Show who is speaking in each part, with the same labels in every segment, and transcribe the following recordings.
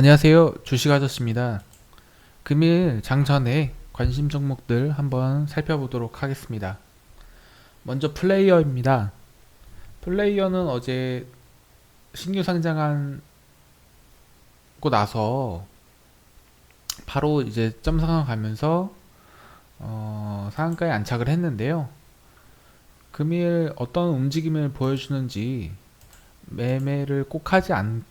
Speaker 1: 안녕하세요. 주식 아저씨입니다. 금일 장전에 관심 종목들 한번 살펴보도록 하겠습니다. 먼저 플레이어입니다. 플레이어는 어제 신규 상장한 고 나서 바로 이제 점상을 가면서 어, 상한가에 안착을 했는데요. 금일 어떤 움직임을 보여주는지 매매를 꼭 하지 않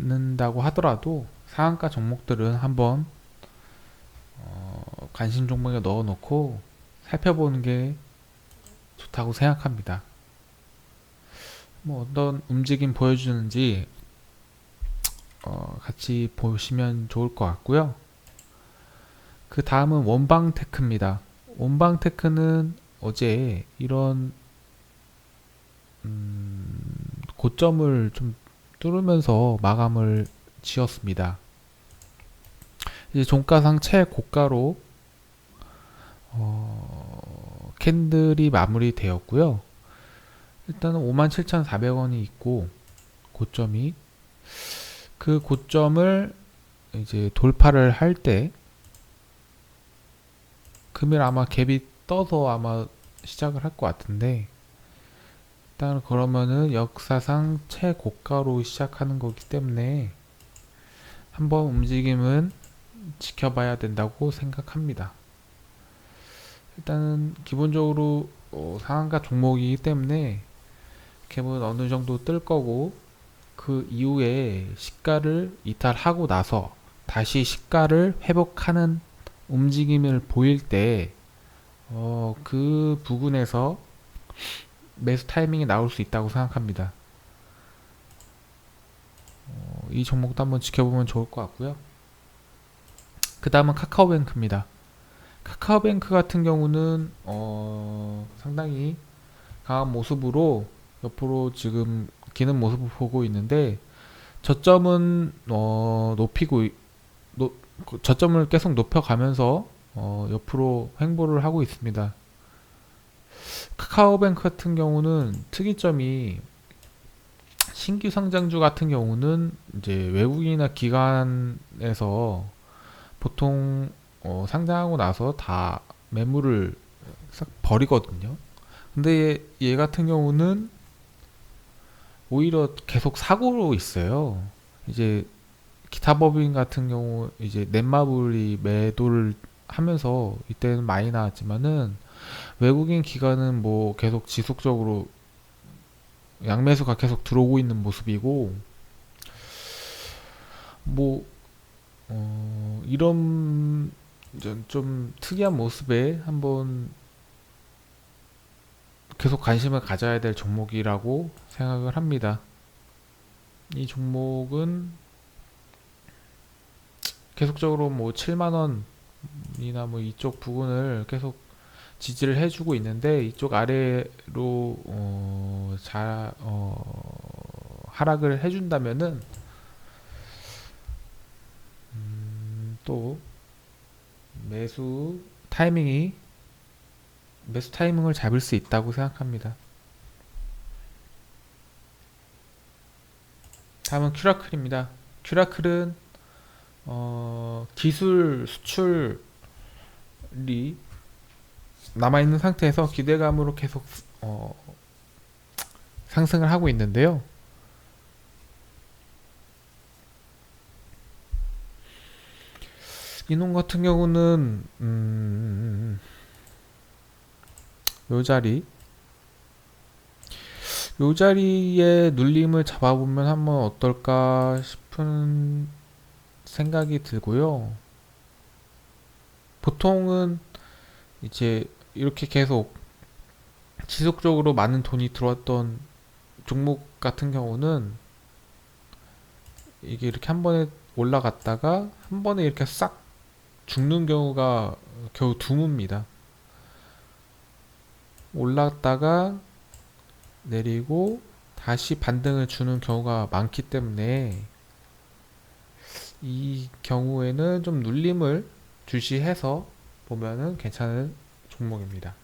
Speaker 1: 는다고 하더라도 상한가 종목들은 한번 어, 관심 종목에 넣어놓고 살펴보는 게 좋다고 생각합니다. 뭐 어떤 움직임 보여주는지 어, 같이 보시면 좋을 것 같고요. 그 다음은 원방테크입니다. 원방테크는 어제 이런 음, 고점을 좀 뚫으면서 마감을 지었습니다. 이제 종가상 최고가로 어, 캔들이 마무리되었고요. 일단은 57,400원이 있고 고점이 그 고점을 이제 돌파를 할 때 금일 아마 갭이 떠서 아마 시작을 할 것 같은데 일단 그러면은 역사상 최고가로 시작하는 거기 때문에 한번 움직임은 지켜봐야 된다고 생각합니다. 일단은 기본적으로 어, 상한가 종목이기 때문에 갭은 어느 정도 뜰 거고 그 이후에 시가를 이탈하고 나서 다시 시가를 회복하는 움직임을 보일 때, 어, 그 부분에서 매수 타이밍이 나올 수 있다고 생각합니다. 어, 이 종목도 한번 지켜보면 좋을 것 같고요. 그 다음은 카카오뱅크입니다. 카카오뱅크 같은 경우는 어, 상당히 강한 모습으로 옆으로 지금 기는 모습을 보고 있는데 저점은 어, 높이고 노, 그 저점을 계속 높여가면서 어, 옆으로 횡보를 하고 있습니다. 카카오뱅크 같은 경우는 특이점이 신규 상장주 같은 경우는 이제 외국인이나 기관에서 보통 어, 상장하고 나서 다 매물을 싹 버리거든요. 근데 얘, 얘 같은 경우는 오히려 계속 사고로 있어요. 이제 기타 법인 같은 경우 이제 넷마블이 매도를 하면서 이때는 많이 나왔지만은 외국인 기관은 뭐 계속 지속적으로 양매수가 계속 들어오고 있는 모습이고 뭐 어, 이런 좀, 좀 특이한 모습에 한번 계속 관심을 가져야 될 종목이라고 생각을 합니다. 이 종목은 계속적으로 뭐 7만 원이나 뭐 이쪽 부분을 계속 지지를 해주고 있는데 이쪽 아래로 어, 자, 어, 하락을 해준다면은 음, 또 매수 타이밍이 매수 타이밍을 잡을 수 있다고 생각합니다. 다음은 큐라클입니다. 큐라클은 어, 기술 수출이 남아 있는 상태에서 기대감으로 계속 어, 상승을 하고 있는데요. 이놈 같은 경우는 음, 요 자리 요 자리에 눌림을 잡아보면 한번 어떨까 싶은 생각이 들고요. 보통은 이제 이렇게 계속 지속적으로 많은 돈이 들어왔던 종목 같은 경우는 이게 이렇게 한 번에 올라갔다가 한 번에 이렇게 싹 죽는 경우가 겨우 드뭅니다. 올랐다가 내리고 다시 반등을 주는 경우가 많기 때문에 이 경우에는 좀 눌림을 주시해서 보면은 괜찮은 종목입니다.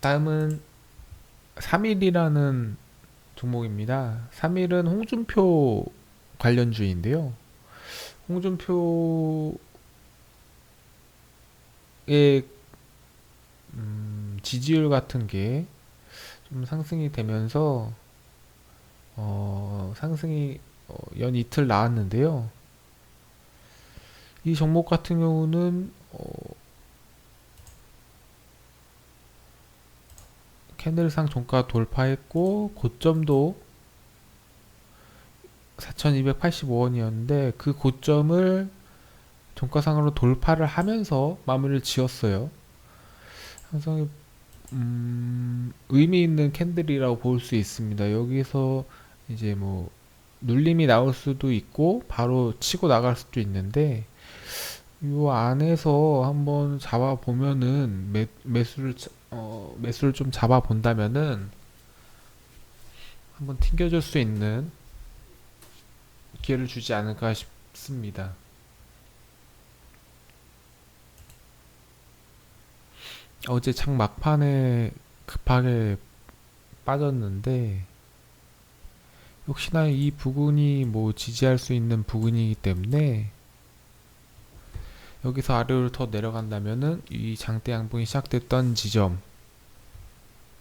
Speaker 1: 다음은 3일이라는 종목입니다. 3일은 홍준표 관련주인데요. 홍준표의 음, 지지율 같은 게 좀 상승이 되면서 어, 상승이 어, 연 이틀 나왔는데요. 이 종목 같은 경우는 어, 캔들상 종가 돌파했고 고점도 4,285원이었는데 그 고점을 종가상으로 돌파를 하면서 마무리를 지었어요. 상당히 음, 의미 있는 캔들이라고 볼 수 있습니다. 여기서 이제 뭐 눌림이 나올 수도 있고 바로 치고 나갈 수도 있는데 이 안에서 한번 잡아 보면은 매, 매수를 자- 어, 매수를 좀 잡아 본다면은 한번 튕겨줄 수 있는 기회를 주지 않을까 싶습니다. 어제 장 막판에 급하게 빠졌는데 역시나 이 부근이 뭐 지지할 수 있는 부근이기 때문에 여기서 아래로 더 내려간다면은 이 장대 양봉이 시작됐던 지점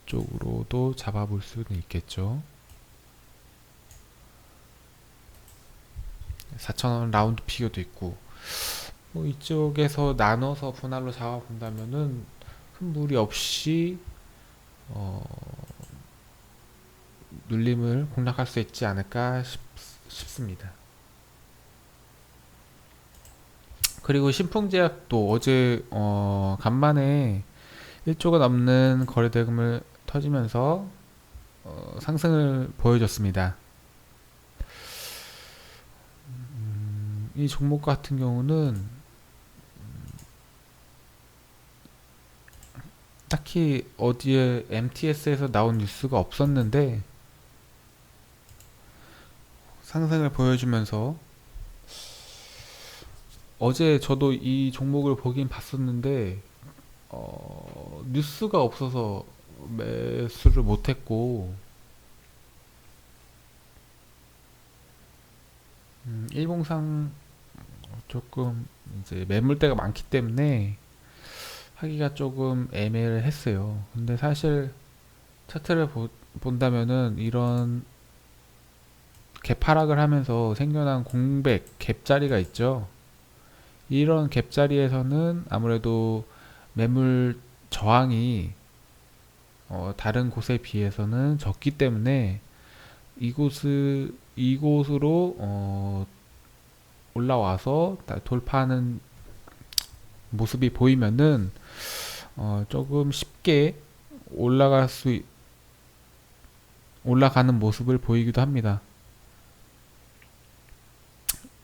Speaker 1: 쪽으로도 잡아볼 수는 있겠죠. 4,000원 라운드 피겨도 있고 뭐 이쪽에서 나눠서 분할로 잡아본다면은 큰 무리 없이 어, 눌림을 공략할 수 있지 않을까 싶, 싶습니다. 그리고 신풍제약도 어제 어, 간만에 1조가 넘는 거래대금을 터지면서 어, 상승을 보여줬습니다. 음, 이 종목 같은 경우는 음, 딱히 어디에 MTS에서 나온 뉴스가 없었는데 상승을 보여주면서 어제 저도 이 종목을 보긴 봤었는데 어, 뉴스가 없어서 매수를 못했고 음, 일봉상 조금 이제 매물대가 많기 때문에 하기가 조금 애매했어요. 근데 사실 차트를 보, 본다면은 이런 개파락을 하면서 생겨난 공백 갭 자리가 있죠. 이런 갭자리에서는 아무래도 매물 저항이 어, 다른 곳에 비해서는 적기 때문에 이곳을 이곳으로 어, 올라와서 다- 돌파하는 모습이 보이면은 어, 조금 쉽게 올라갈 수 있- 올라가는 모습을 보이기도 합니다.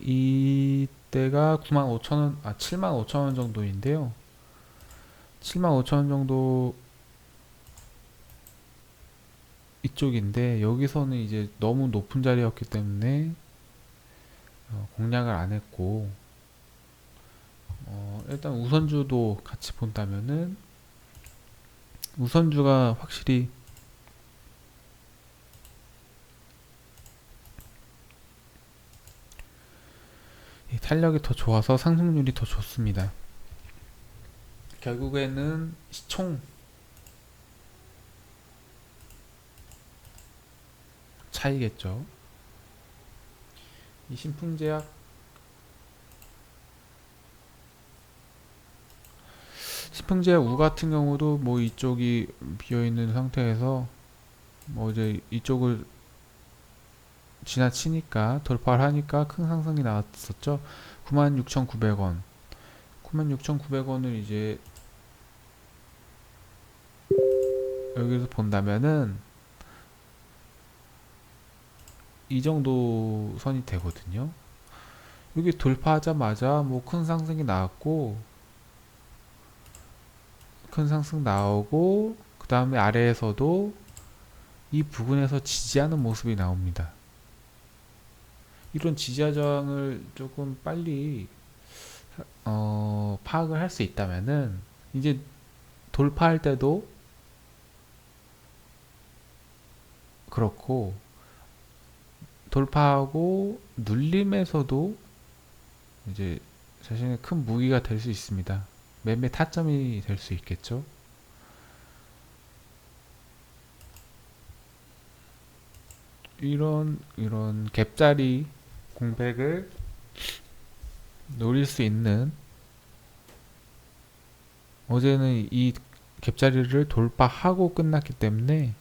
Speaker 1: 이 때가 95,000원, 아 75,000원 정도인데요. 75,000원 정도 이쪽인데 여기서는 이제 너무 높은 자리였기 때문에 어, 공략을 안 했고 어, 일단 우선주도 같이 본다면은 우선주가 확실히 탄력이 더 좋아서 상승률이 더 좋습니다. 결국에는 시총 차이겠죠. 이 신풍제약 신풍제약 우 같은 경우도 뭐 이쪽이 비어 있는 상태에서 뭐 이제 이쪽을 지나치니까 돌파를 하니까 큰 상승이 나왔었죠. 96,900원. 96,900원을 이제 여기서 본다면은 이 정도 선이 되거든요. 여기 돌파하자마자 뭐 큰 상승이 나왔고 큰 상승 나오고 그 다음에 아래에서도 이 부분에서 지지하는 모습이 나옵니다. 이런 지지하장을 조금 빨리 어, 파악을 할 수 있다면은 이제 돌파할 때도 그렇고 돌파하고 눌림에서도 이제 자신의 큰 무기가 될 수 있습니다. 매매 타점이 될 수 있겠죠. 이런 이런 갭자리 공백을 노릴 수 있는 어제는 이 갭자리를 돌파하고 끝났기 때문에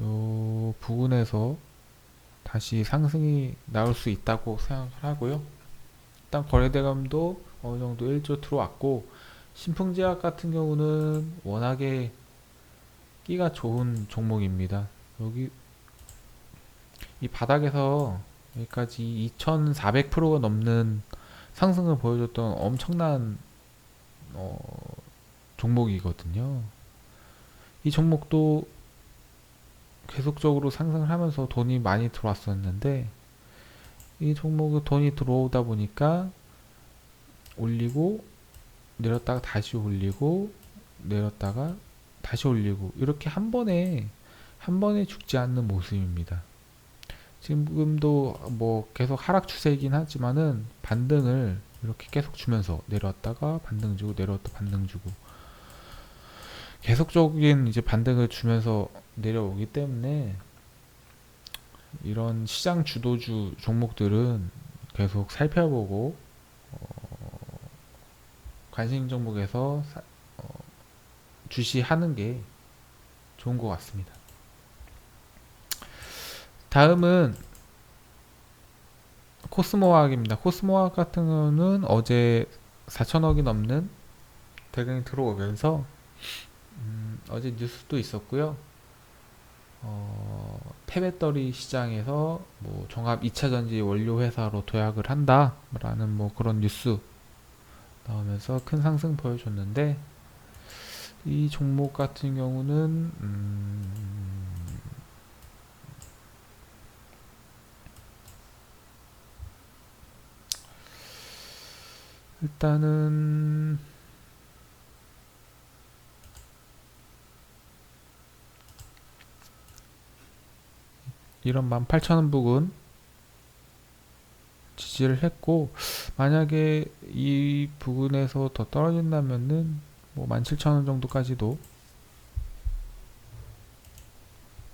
Speaker 1: 요 부분에서 다시 상승이 나올 수 있다고 생각을 하고요. 일단 거래대감도 어느 정도 1조 들어왔고 신풍제약 같은 경우는 워낙에 끼가 좋은 종목입니다. 여기 이 바닥에서 여기까지 2,400%가 넘는 상승을 보여줬던 엄청난 어, 종목이거든요. 이 종목도 계속적으로 상승을 하면서 돈이 많이 들어왔었는데 이 종목이 돈이 들어오다 보니까 올리고 내렸다가 다시 올리고 내렸다가 다시 올리고 이렇게 한 번에 한 번에 죽지 않는 모습입니다. 지금도 뭐 계속 하락 추세이긴 하지만은 반등을 이렇게 계속 주면서 내려왔다가 반등 주고 내려왔다 반등 주고 계속적인 이제 반등을 주면서 내려오기 때문에 이런 시장 주도주 종목들은 계속 살펴보고 어, 관심 종목에서 사- 어, 주시하는 게 좋은 것 같습니다. 다음은 코스모학입니다. 코스모학 같은 경우는 어제 4천억이 넘는 대금이 들어오면서 음, 어제 뉴스도 있었고요. 어, 폐배터리 시장에서 뭐 종합 2차 전지 원료 회사로 도약을 한다라는 뭐 그런 뉴스 나오면서 큰 상승 보여줬는데 이 종목 같은 경우는 음, 일단은 이런 18,000원 부근 지지를 했고 만약에 이 부근에서 더 떨어진다면은 뭐 17,000원 정도까지도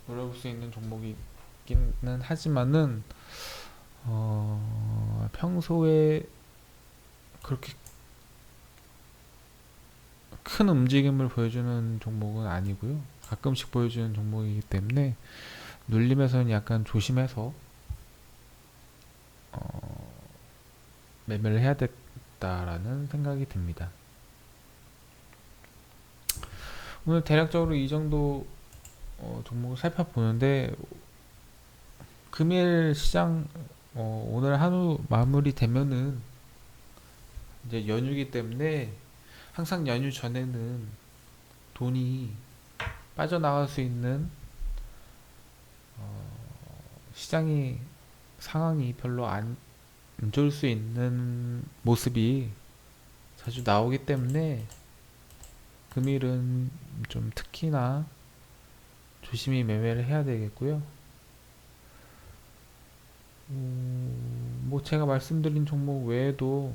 Speaker 1: 노려볼 수 있는 종목이기는 하지만은 어 평소에 그렇게 큰 움직임을 보여주는 종목은 아니고요. 가끔씩 보여주는 종목이기 때문에 눌림에서는 약간 조심해서 어, 매매를 해야 겠다라는 생각이 듭니다. 오늘 대략적으로 이 정도 어, 종목을 살펴보는데 금일 시장 어, 오늘 하루 마무리 되면은 이제 연휴기 때문에 항상 연휴 전에는 돈이 빠져나갈 수 있는 어, 시장이 상황이 별로 안, 안 좋을 수 있는 모습이 자주 나오기 때문에 금일은 좀 특히나 조심히 매매를 해야 되겠고요. 음, 뭐 제가 말씀드린 종목 외에도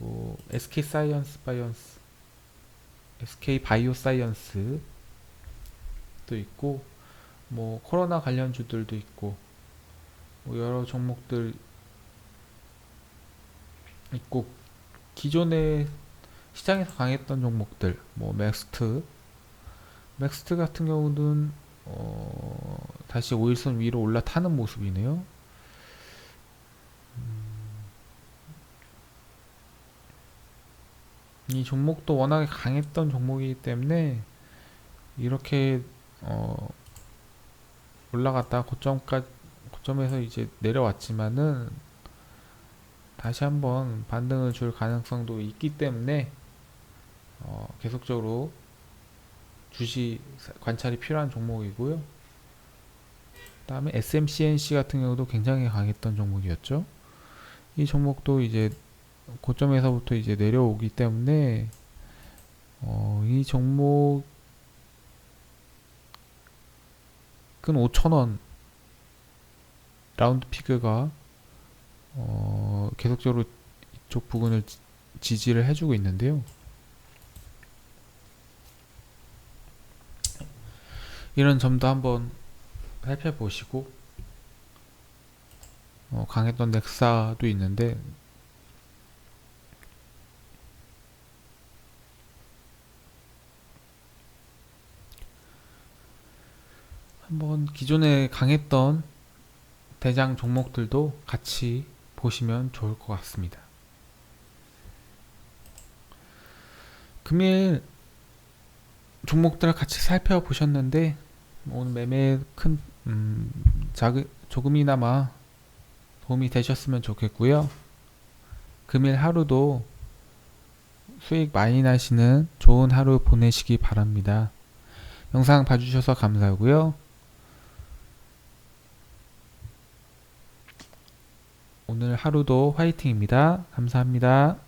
Speaker 1: 뭐 SK 사이언스 바이언스, SK 바이오 사이언스 도 있고 뭐 코로나 관련주들도 있고 뭐 여러 종목들 있고 기존에 시장에서 강했던 종목들 뭐 맥스트 맥스트 같은 경우는 어 다시 5일선 위로 올라타는 모습이네요. 이 종목도 워낙에 강했던 종목이기 때문에 이렇게 어 올라갔다 고점까지 고점에서 이제 내려왔지만은 다시 한번 반등을 줄 가능성도 있기 때문에 어 계속적으로 주시 관찰이 필요한 종목이고요. 다음에 SMCNC 같은 경우도 굉장히 강했던 종목이었죠. 이 종목도 이제 고점에서부터 이제 내려오기 때문에 어, 이 종목은 5천원 라운드 피그가 어, 계속적으로 이쪽 부분을 지- 지지를 해주고 있는데요. 이런 점도 한번 살펴보시고 어, 강했던 넥사도 있는데 한번 기존에 강했던 대장 종목들도 같이 보시면 좋을 것 같습니다. 금일 종목들을 같이 살펴보셨는데 오늘 매매에 큰 음, 작, 조금이나마 도움이 되셨으면 좋겠고요. 금일 하루도 수익 많이 나시는 좋은 하루 보내시기 바랍니다. 영상 봐주셔서 감사하고요. 오늘 하루도 화이팅입니다. 감사합니다.